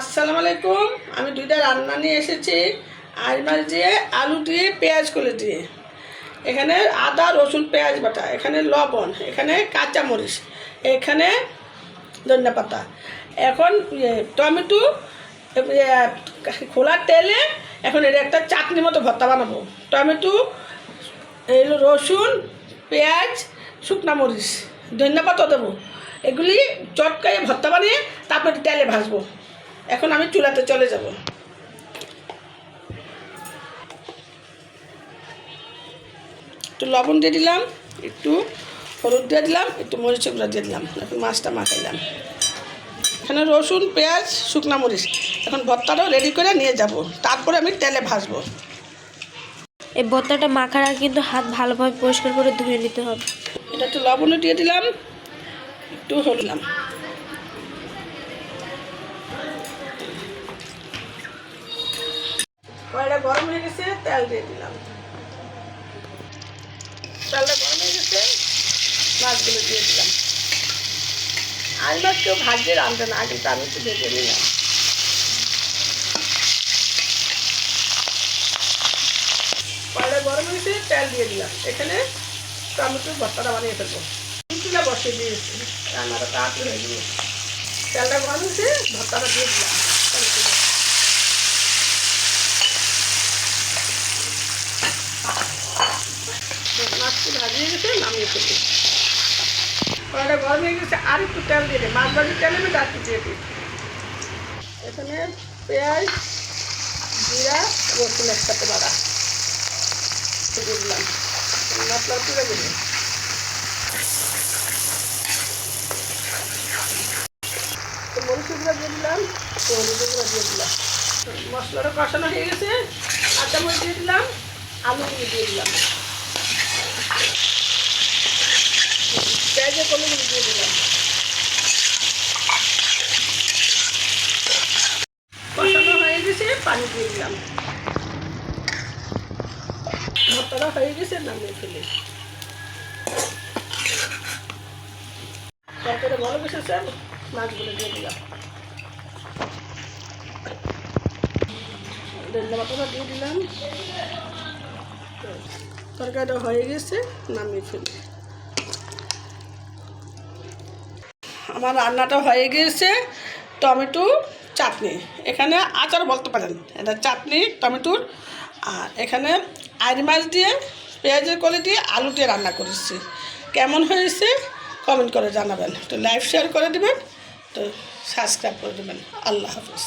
আসসালামু আলাইকুম। আমি দুইটা রান্না নিয়ে এসেছি। আজ মাছ দিয়ে আলু দিয়ে পেঁয়াজ করে দিয়ে। এখানে আদা রসুন পেঁয়াজ বাটা। এখানে লবণ এখানে কাঁচামরিচ এখানে ধনিয়া পাতা। এখন ইয়ে, টমেটো খোলা তেলে এখন এটা একটা চাটনি মতো ভর্তা বানাবো। টমেটো রসুন পেঁয়াজ শুকনা মরিচ ধনিয়া পাতা দেবো। এগুলি চটকায়ে ভর্তা বানিয়ে তারপরে তেলে ভাজবো। এখন আমি চুলাতে চলে যাব। একটু লবণ দিয়ে দিলাম একটু হলুদ দিয়ে দিলাম একটু মরিচ গুঁড়া দিয়ে দিলাম এখন মাছটা মাখাইলাম। এখানে রসুন পেঁয়াজ শুকনা মরিচ। এখন ভর্তাটাও রেডি করে নিয়ে যাব তারপরে আমি তেলে ভাজবো। এই ভর্তাটা মাখার আগে কিন্তু হাত ভালোভাবে পরিষ্কার করে ধুয়ে নিতে হবে। এটা একটু লবণও দিয়ে দিলাম একটু হলাম কয়টা গরম হয়ে গেছে, তেল দিয়ে দিলাম। তেলটা গরম হয়ে গেছে, মাছগুলো দিয়ে দিলাম। আজ মাছ কেউ ভাজিয়ে রাঁধবে না কিন্তু আমি একটু ভেজে নিলাম। কয়টা গরম হয়েছে তেল দিয়ে দিলাম। এখানে টমেটো ভর্তাটা বানিয়ে ফেলব। চুলা বসিয়ে দিয়েছি। রান্নাটা তাড়াতাড়ি হয়ে যাবে তেলটা গরম হয়েছে ভর্তাটা দিয়ে দিলাম। মাছটি ভাজিয়ে গেছে, নামিয়ে ফেলি কয়টা গরম হয়ে গেছে, আর একটু তেল দিয়ে দিই মাছ ভাজির তেলে আমি ডাকি দিয়ে দিই এখানে পেঁয়াজ, জিরা, রসুন একসাথে বাড়া দিলাম। মশলা তুলে দিলাম তো মরিচগুলো দিয়ে দিলাম দিয়ে দিলাম। মশলাটা কষানো হয়ে গেছে। আদা মরিচ দিয়ে দিলাম, আলুগুলো দিয়ে দিলাম। পেঁয়াজের কলগুলো দিয়ে দিলাম। কষানো হয়ে গেছে, পানি দিয়ে দিলাম। ভর্তাটা হয়ে গেছে, নামিয়ে ফেলে। তরকারি ভালো বসেছে মাছগুলো দিয়ে দিলাম। ধনিয়া পাতাটা দিয়ে দিলাম। তরকারিটা হয়ে গেছে, নামিয়ে ফেলি। আমার রান্নাটা হয়ে গিয়েছে টমেটো চাটনি। এখানে আচার বলতে পারেন। এটা চাটনি টমেটোর আর এখানে আইরি মাছ দিয়ে, পেঁয়াজের কলি দিয়ে আলু দিয়ে রান্না করেছি। কেমন হয়েছে কমেন্ট করে জানাবেন। তো লাইভ শেয়ার করে দেবেন, তো সাবস্ক্রাইব করে দেবেন। আল্লাহ হাফিজ।